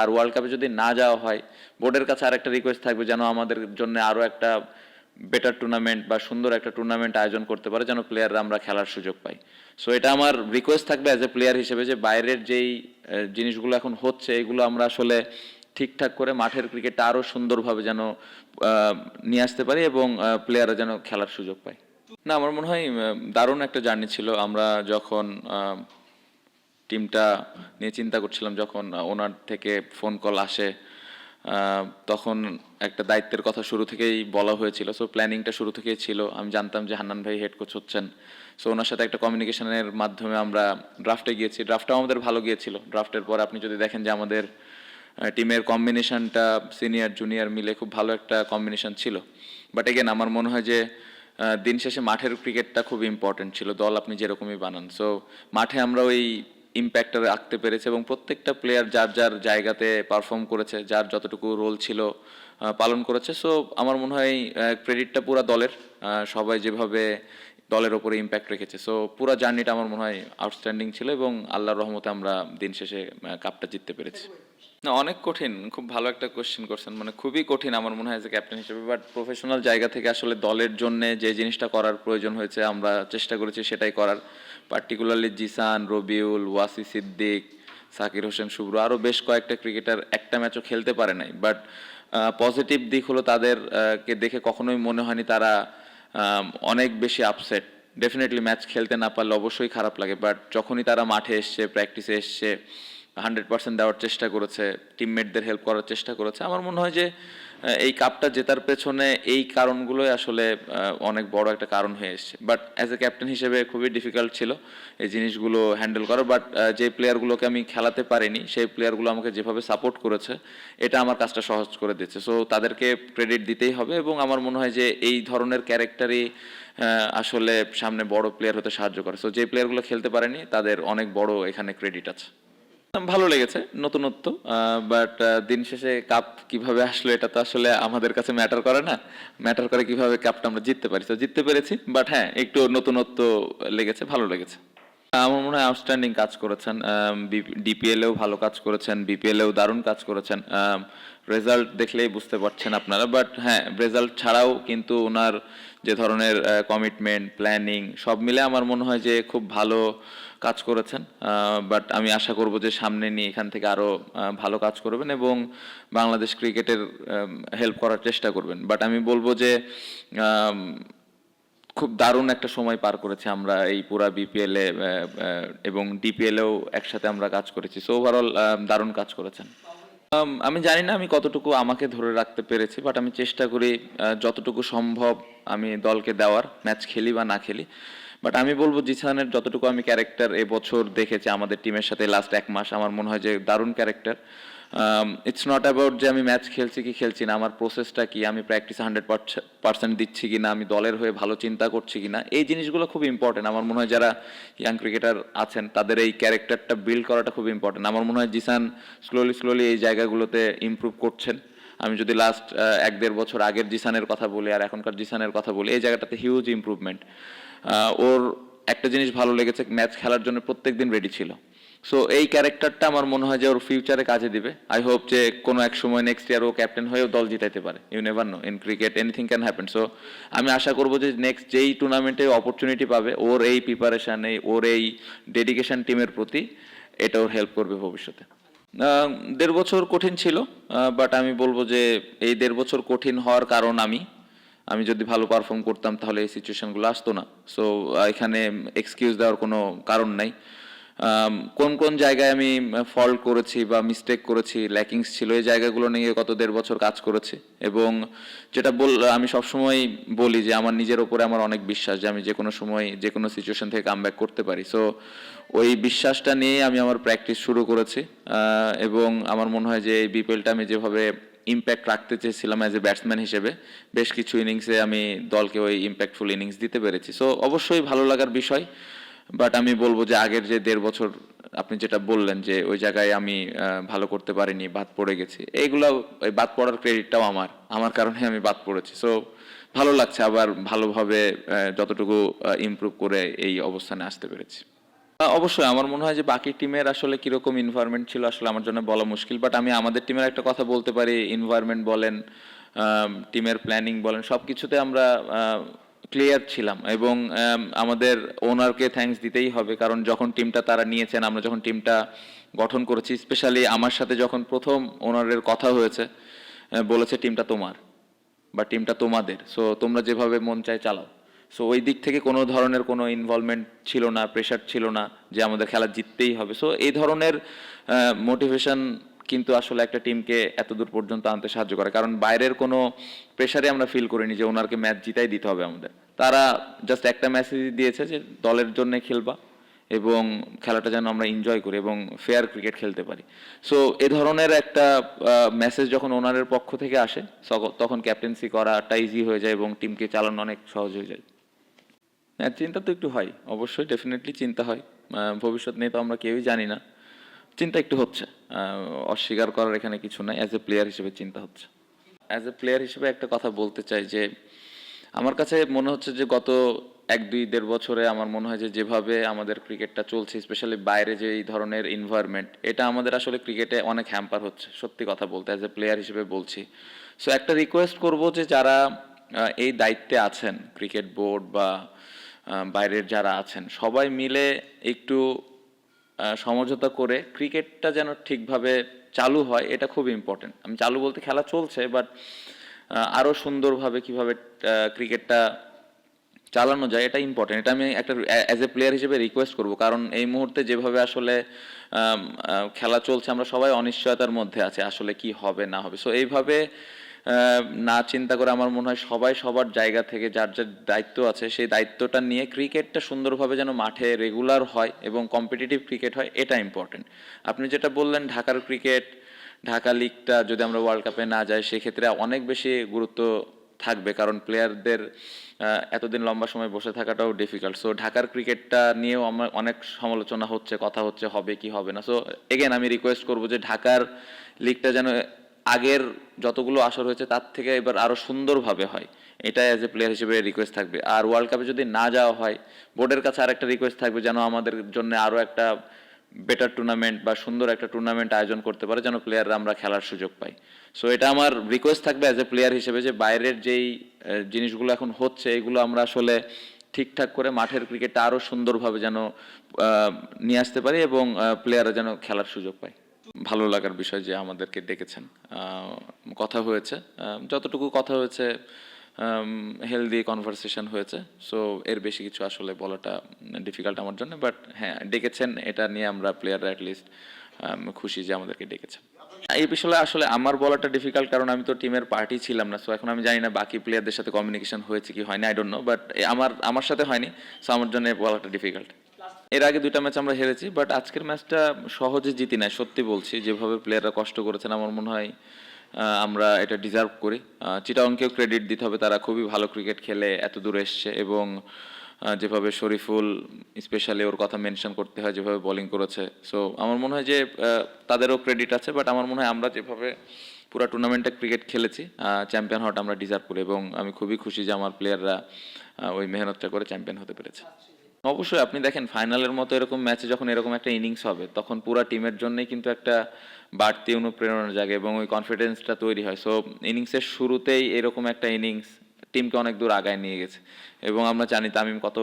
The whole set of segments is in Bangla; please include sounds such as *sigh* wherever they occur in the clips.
আর ওয়ার্ল্ড কাপে যদি না যাওয়া হয় বোর্ডের কাছে আর একটা রিকোয়েস্ট থাকবে যেন আমাদের জন্য আরও একটা বেটার টুর্নামেন্ট বা সুন্দর একটা টুর্নামেন্ট আয়োজন করতে পারে, যেন প্লেয়াররা আমরা খেলার সুযোগ পাই। সো এটা আমার রিকোয়েস্ট থাকবে অ্যাজ এ প্লেয়ার হিসেবে যে বাইরের যেই জিনিসগুলো এখন হচ্ছে, এগুলো আমরা আসলে ঠিকঠাক করে মাঠের ক্রিকেটটা আরও সুন্দরভাবে যেন নিয়ে আসতে পারি এবং প্লেয়াররা যেন খেলার সুযোগ পায়। না, আমার মনে হয় দারুণ একটা জার্নি ছিল। আমরা যখন টিমটা নিয়ে চিন্তা করছিলাম যখন ওনার থেকে ফোন কল আসে তখন একটা দায়িত্বের কথা শুরু থেকেই বলা হয়েছিল। সো প্ল্যানিংটা শুরু থেকেই ছিল। আমি জানতাম যে হান্নান ভাই হেড কোচ হচ্ছেন। সো ওনার সাথে একটা কমিউনিকেশনের মাধ্যমে আমরা ড্রাফটে গিয়েছি। ড্রাফটটাও আমাদের ভালো গিয়েছিল। ড্রাফটের পর আপনি যদি দেখেন যে আমাদের টিমের কম্বিনেশনটা সিনিয়র জুনিয়র মিলে খুব ভালো একটা কম্বিনেশন ছিল। বাট এগেন আমার মনে হয় যে দিন শেষে মাঠের ক্রিকেটটা খুব ইম্পর্টেন্ট ছিল। দল আপনি যেরকমই বানান। সো মাঠে আমরা ওই ইম্প্যাক্টটা রাখতে পেরেছে এবং প্রত্যেকটা প্লেয়ার যার যার জায়গাতে পারফর্ম করেছে, যার যতটুকু রোল ছিল পালন করেছে। সো আমার মনে হয় ক্রেডিটটা পুরো দলের সবাই যেভাবে দলের ওপরে ইম্প্যাক্ট রেখেছে। সো পুরো জার্নিটা আমার মনে হয় আউটস্ট্যান্ডিং ছিল এবং আল্লাহর রহমতে আমরা দিন শেষে কাপটা জিততে পেরেছি। না অনেক কঠিন। খুব ভালো একটা কোশ্চেন করছেন। মানে খুবই কঠিন আমার মনে হয় যে ক্যাপ্টেন হিসেবে বাট প্রফেশনাল জায়গা থেকে আসলে দলের জন্য যে জিনিসটা করার প্রয়োজন হয়েছে আমরা চেষ্টা করেছি সেটাই করার। পার্টিকুলারলি জিসান রবিউল ওয়াসি সিদ্দিক সাকির হোসেন শুভ্র আরও বেশ কয়েকটা ক্রিকেটার একটা ম্যাচও খেলতে পারে নাই। বাট পজিটিভ দিক হলো তাদের আহ, কে দেখে কখনোই মনে হয়নি তারা অনেক বেশি আপসেট ডেফিনেটলি ম্যাচ খেলতে না পারলে অবশ্যই খারাপ লাগে বাট যখনই তারা মাঠে এসছে প্র্যাকটিসে এসছে হান্ড্রেড পার্সেন্ট দেওয়ার চেষ্টা করেছে টিমমেটদের হেল্প করার চেষ্টা করেছে। আমার মনে হয় যে এই কাপটা জেতার পেছনে এই কারণগুলোই আসলে অনেক বড় একটা কারণ হয়ে এসছে। বাট অ্যাজ এ ক্যাপ্টেন হিসেবে খুবই ডিফিকাল্ট ছিল এই জিনিসগুলো হ্যান্ডেল করা। বাট যে প্লেয়ারগুলোকে আমি খেলাতে পারিনি, সেই প্লেয়ারগুলো আমাকে যেভাবে সাপোর্ট করেছে, এটা আমার কাজটা সহজ করে দিচ্ছে। সো তাদেরকে ক্রেডিট দিতেই হবে এবং আমার মনে হয় যে, এই ধরনের ক্যারেক্টারই আসলে সামনে বড় প্লেয়ার হতে সাহায্য করে। সো যে প্লেয়ারগুলো খেলতে পারেনি, তাদের অনেক বড় এখানে ক্রেডিট আছে। ভালো লেগেছে, নতুনত্ব বাট দিন শেষে কাপ কীভাবে আসলো এটা তো আসলে আমাদের কাছে ম্যাটার করে না। ম্যাটার করে কীভাবে কাপটা আমরা জিততে পারি। তো জিততে পেরেছি বাট হ্যাঁ একটু নতুনত্ব লেগেছে, ভালো লেগেছে। আমার মনে হয় আউটস্ট্যান্ডিং কাজ করেছেন। ডিপিএলেও ভালো কাজ করেছেন বিপিএলেও দারুণ কাজ করেছেন। রেজাল্ট দেখলেই বুঝতে পারছেন আপনারা বাট হ্যাঁ রেজাল্ট ছাড়াও কিন্তু ওনার যে ধরনের কমিটমেন্ট প্ল্যানিং সব মিলে আমার মনে হয় যে খুব ভালো কাজ করেছেন। বাট আমি আশা করব যে সামনে নিয়ে এখান থেকে আরও ভালো কাজ করবেন এবং বাংলাদেশ ক্রিকেটের হেল্প করার চেষ্টা করবেন। বাট আমি বলব যে খুব দারুণ একটা সময় পার করেছি আমরা এই পুরা বিপিএল এ এবং ডিপিএল এও একসাথে আমরা কাজ করেছি। সো ওভারঅল দারুণ কাজ করেছেন। আমি জানি না আমি কতটুকু আমাকে ধরে রাখতে পেরেছি বাট আমি চেষ্টা করি যতটুকু সম্ভব আমি দলকে দেওয়ার, ম্যাচ খেলি বা না খেলি। বাট আমি বলব, জিসানের যতটুকু আমি ক্যারেক্টার এবছর দেখেছি, আমাদের টিমের সাথে লাস্ট এক মাস, আমার মনে হয় যে দারুণ ক্যারেক্টার ইটস নট অ্যাবাউট যে আমি ম্যাচ খেলছি কি খেলছি না, আমার প্রসেসটা কি, আমি প্র্যাকটিস হান্ড্রেড পার্সেন্ট দিচ্ছি কি না, আমি দলের হয়ে ভালো চিন্তা করছি কি না, এই জিনিসগুলো খুব ইম্পর্টেন্ট আমার মনে হয় যারা ইয়াং ক্রিকেটার আছেন, তাদের এই ক্যারেক্টারটা বিল্ড করাটা খুব ইম্পর্টেন্ট আমার মনে হয় জিসান স্লোলি স্লোলি এই জায়গাগুলোতে ইমপ্রুভ করছেন। আমি যদি লাস্ট এক দেড় বছর আগের জিসানের কথা বলি আর এখনকার জিসানের কথা বলি, এই জায়গাটাতে হিউজ ইমপ্রুভমেন্ট ওর একটা জিনিস ভালো লেগেছে ম্যাচ খেলার জন্য প্রত্যেক দিন রেডি ছিল। সো এই ক্যারেক্টারটা আমার মনে হয় যে ওর ফিউচারে কাজে দিবে। আই হোপ যে কোনো এক সময় নেক্সট ইয়ার ও ক্যাপ্টেন হয়েও দল জিতাইতে পারে। You never know in cricket anything can happen so আমি আশা করব যে নেক্সট যেই টুর্নামেন্টে অপরচুনিটি পাবে, ওর এই প্রিপারেশন ওর এই ডেডিকেশন টিমের প্রতি এটা ওর হেল্প করবে ভবিষ্যতে। দেড় বছর কঠিন ছিল বাট আমি বলব যে এই দেড় বছর কঠিন হওয়ার কারণ আমি। আমি যদি ভালো পারফর্ম করতাম তাহলে এই সিচুয়েশনগুলো আসতো না। সো এখানে এক্সকিউজ দেওয়ার কোনো কারণ নাই। কোন কোন জায়গায় আমি ফল্ট করেছি বা মিস্টেক করেছি ল্যাকিংস ছিল, এই জায়গাগুলো নিয়ে গত দেড় বছর কাজ করেছি। এবং যেটা বল, আমি সবসময় বলি যে আমার নিজের ওপরে আমার অনেক বিশ্বাস যে আমি যে কোনো সময়, যে কোনো সিচুয়েশন থেকে কাম ব্যাক করতে পারি। সো ওই বিশ্বাসটা নিয়ে আমি আমার প্র্যাকটিস শুরু করেছি। এবং আমার মনে হয় যে এই বিপিএলটা আমি যেভাবে ইম্প্যাক্ট রাখতে চেয়েছিলাম অ্যাজ এ ব্যাটসম্যান হিসেবে, বেশ কিছু ইনিংসে আমি দলকে ওই ইম্প্যাক্টফুল ইনিংস দিতে পেরেছি। সো অবশ্যই ভালো লাগার বিষয়। বাট আমি বলব যে আগের যে দেড় বছর আপনি যেটা বললেন যে ওই জায়গায় আমি ভালো করতে পারিনি, বাদ পড়ে গেছি, এইগুলো ওই বাদ পড়ার ক্রেডিটটাও আমার আমার কারণে আমি বাদ পড়েছি। সো ভালো লাগছে আবার ভালোভাবে যতটুকু ইমপ্রুভ করে এই অবস্থানে আসতে পেরেছি। অবশ্যই আমার মনে হয় যে বাকি টিমের আসলে কীরকম ইনভায়রনমেন্ট ছিল আসলে আমার জন্য বলা মুশকিল। বাট আমি আমাদের টিমের একটা কথা বলতে পারি ইনভায়রনমেন্ট বলেন টিমের প্ল্যানিং বলেন সব কিছুতে আমরা ক্লিয়ার ছিলাম এবং আমাদের ওনারকে থ্যাঙ্কস দিতেই হবে, কারণ যখন টিমটা তারা নিয়েছেন, আমরা যখন টিমটা গঠন করেছি স্পেশালি আমার সাথে যখন প্রথম ওনারের কথা হয়েছে বলেছে টিমটা তোমার বা টিমটা তোমাদের। সো তোমরা যেভাবে মন চায় চালাও। সো ওই দিক থেকে কোনো ধরনের কোনো ইনভলভমেন্ট ছিল না প্রেশার ছিল না যে আমাদের খেলা জিততেই হবে। সো এই ধরনের মোটিভেশন কিন্তু আসলে একটা টিমকে এত দূর পর্যন্ত আনতে সাহায্য করে। কারণ বাইরের কোনো প্রেশারে আমরা ফিল করিনি যে ওনারকে ম্যাচ জিতাই দিতে হবে আমাদের। তারা জাস্ট একটা মেসেজ দিয়েছে যে দলের জন্য খেলবা এবং খেলাটা যেন আমরা এনজয় করি এবং ফেয়ার ক্রিকেট খেলতে পারি। সো এ ধরনের একটা মেসেজ যখন ওনারের পক্ষ থেকে আসে তখন ক্যাপ্টেন্সি করাটা ইজি হয়ে যায় এবং টিমকে চালানো অনেক সহজ হয়ে যায়। হ্যাঁ চিন্তা তো একটু হয়। অবশ্যই ডেফিনেটলি চিন্তা হয়। ভবিষ্যৎ নিয়ে তো আমরা কেউই জানি না। চিন্তা একটু হচ্ছে। অস্বীকার করার এখানে কিছু নাই। অ্যাজ এ প্লেয়ার হিসেবে চিন্তা হচ্ছে। অ্যাজ এ প্লেয়ার হিসেবে একটা কথা বলতে চাই যে, আমার কাছে মনে হচ্ছে যে গত এক, দুই, দেড় বছরে আমার মনে হয় যে যেভাবে আমাদের ক্রিকেটটা চলছে স্পেশালি বাইরে যে এই ধরনের ইনভায়রনমেন্ট এটা আমাদের আসলে ক্রিকেটে অনেক হ্যাম্পার হচ্ছে। সত্যি কথা বলতে অ্যাজ এ প্লেয়ার হিসেবে বলছি। সো একটা রিকোয়েস্ট করব যে যারা এই দায়িত্বে আছেন, ক্রিকেট বোর্ড বা বাইরের যারা আছেন, সবাই মিলে একটু সমঝোতা করে ক্রিকেটটা যেন ঠিকভাবে চালু হয়, এটা খুব ইম্পর্টেন্ট আমি চালু বলতে খেলা চলছে বাট আরও সুন্দরভাবে কীভাবে ক্রিকেটটা চালানো যায় এটা ইম্পর্টেন্ট এটা আমি একটা অ্যাজ এ প্লেয়ার হিসেবে রিকোয়েস্ট করব, কারণ এই মুহূর্তে যেভাবে আসলে খেলা চলছে, আমরা সবাই অনিশ্চয়তার মধ্যে আছে, আসলে কি হবে, না হবে। সো এইভাবে না চিন্তা করে আমার মনে হয় সবাই সবার জায়গা থেকে যার যার দায়িত্ব আছে, সেই দায়িত্বটা নিয়ে ক্রিকেটটা সুন্দরভাবে যেন মাঠে রেগুলার হয় এবং কম্পিটিটিভ ক্রিকেট হয়, এটা ইম্পর্টেন্ট আপনি যেটা বললেন, ঢাকার ক্রিকেট ঢাকা লিগটা যদি আমরা ওয়ার্ল্ড কাপে না যাই, সেক্ষেত্রে অনেক বেশি গুরুত্ব থাকবে কারণ প্লেয়ারদের এতদিন লম্বা সময় বসে থাকাটাও ডিফিকাল্ট সো ঢাকার ক্রিকেটটা নিয়েও আমার অনেক সমালোচনা হচ্ছে, কথা হচ্ছে, হবে কি হবে না? সো এগেন আমি রিকোয়েস্ট করব যে ঢাকার লিগটা যেন আগের যতগুলো আসর হয়েছে, তার থেকে এবার আরও সুন্দরভাবে হয়। এটা অ্যাজ এ প্লেয়ার হিসেবে রিকোয়েস্ট থাকবে। আর ওয়ার্ল্ড কাপে যদি না যাওয়া হয়, বোর্ডের কাছে আর একটা রিকোয়েস্ট থাকবে যেন আমাদের জন্য আরও একটা বেটার টুর্নামেন্ট বা সুন্দর একটা টুর্নামেন্ট আয়োজন করতে পারে, যেন প্লেয়াররা আমরা খেলার সুযোগ পাই। সো এটা আমার রিকোয়েস্ট থাকবে অ্যাজ এ প্লেয়ার হিসেবে যে বাইরের যেই জিনিসগুলো এখন হচ্ছে, এগুলো আমরা আসলে ঠিকঠাক করে মাঠের ক্রিকেটটা আরও সুন্দরভাবে যেন নিয়ে আসতে পারি এবং প্লেয়াররা যেন খেলার সুযোগ পায়। ভালো লাগার বিষয় যে আমাদেরকে ডেকেছেন। কথা হয়েছে। যতটুকু কথা হয়েছে হেলদি কনভারসেশন হয়েছে। সো এর বেশি কিছু আসলে বলাটা ডিফিকাল্ট আমার জন্য। বাট হ্যাঁ ডেকেছেন, এটা নিয়ে আমরা প্লেয়াররা অ্যাটলিস্ট খুশি যে আমাদেরকে ডেকেছেন। এই বিষয়ে আসলে আমার বলাটা ডিফিকাল্ট কারণ আমি তো টিমের পার্টি ছিলাম না। সো এখন আমি জানি না বাকি প্লেয়ারদের সাথে কমিউনিকেশন হয়েছে কি হয়নি আই ডোন্ট নো বাট আমার আমার সাথে হয়নি। সো আমার জন্য বলাটা ডিফিকাল্ট এর আগে দুইটা ম্যাচ আমরা হেরেছি বাট আজকের ম্যাচটা সহজে জিতি নাই, সত্যি বলছি। যেভাবে প্লেয়াররা কষ্ট করেছেন, আমার মনে হয় আমরা এটা ডিজার্ভ করি। চিটাংকেও ক্রেডিট দিতে হবে, তারা খুবই ভালো ক্রিকেট খেলে, এত দূর এসছে এবং যেভাবে শরীফুল স্পেশালি ওর কথা মেনশন করতে হয়, যেভাবে বোলিং করেছে। সো আমার মনে হয় যে তাদেরও ক্রেডিট আছে বাট আমার মনে হয় আমরা যেভাবে পুরো টুর্নামেন্টে ক্রিকেট খেলেছি চ্যাম্পিয়ন হওয়াটা আমরা ডিজার্ভ করি এবং আমি খুবই খুশি যে আমার প্লেয়াররা ওই মেহনতটা করে চ্যাম্পিয়ন হতে পেরেছে। অবশ্যই আপনি দেখেন ফাইনালের মতো এরকম ম্যাচে যখন এরকম একটা ইনিংস হবে, তখন পুরো টিমের জন্যই কিন্তু একটা বাড়তি অনুপ্রেরণা জাগে এবং ওই কনফিডেন্সটা তৈরি হয়। সো ইনিংসের শুরুতেই এরকম একটা ইনিংস টিমকে অনেক দূর আগায় নিয়ে গেছে। এবং আমরা জানি তামিম কত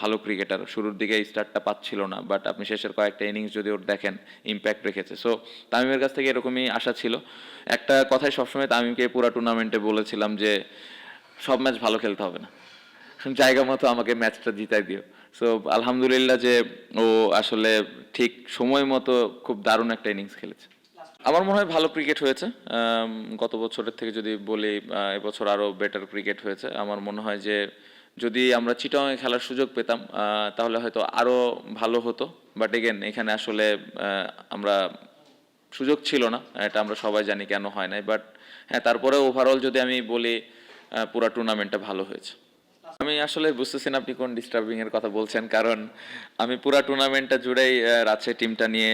ভালো ক্রিকেটার শুরুর দিকে স্টার্টটা পাচ্ছিল না বাট আপনি শেষের কয়েকটা ইনিংস যদি ওর দেখেন ইম্প্যাক্ট রেখেছে। সো তামিমের কাছ থেকে এরকমই আশা ছিল। একটা কথাই সবসময় তামিমকে পুরো টুর্নামেন্টে বলেছিলাম যে, সব ম্যাচ ভালো খেলতে হবে না। *laughs* জায়গা মতো আমাকে ম্যাচটা জিতাই দিও। সো আলহামদুলিল্লাহ যে ও আসলে ঠিক সময় মতো খুব দারুণ একটা ইনিংস খেলেছে। আমার মনে হয় ভালো ক্রিকেট হয়েছে। গত বছরের থেকে যদি বলি এবছর আরও বেটার ক্রিকেট হয়েছে। আমার মনে হয় যে যদি আমরা চিটাংয়ে খেলার সুযোগ পেতাম তাহলে হয়তো আরও ভালো হতো। বাট এগেন এখানে আসলে আমরা সুযোগ ছিল না। এটা আমরা সবাই জানি কেন হয় নাই। বাট হ্যাঁ তারপরে ওভারঅল যদি আমি বলি পুরো টুর্নামেন্টটা ভালো হয়েছে। আমি আসলে বুঝতেছি না আপনি কোন ডিস্টার্বিং এর কথা বলছেন, কারণ আমি পুরো টুর্নামেন্টটা জুড়েই রাজশাহী টিমটা নিয়ে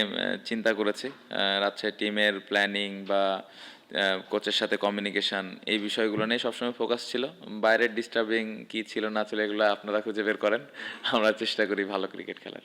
চিন্তা করেছি। রাজশাহী টিমের প্ল্যানিং বা কোচের সাথে কমিউনিকেশন এই বিষয়গুলো নিয়ে সবসময় ফোকাস ছিল। বাইরের ডিস্টার্বিং কি ছিল না ছিল, এগুলো আপনারা খুঁজে বের করেন। আমরা চেষ্টা করি ভালো ক্রিকেট খেলার।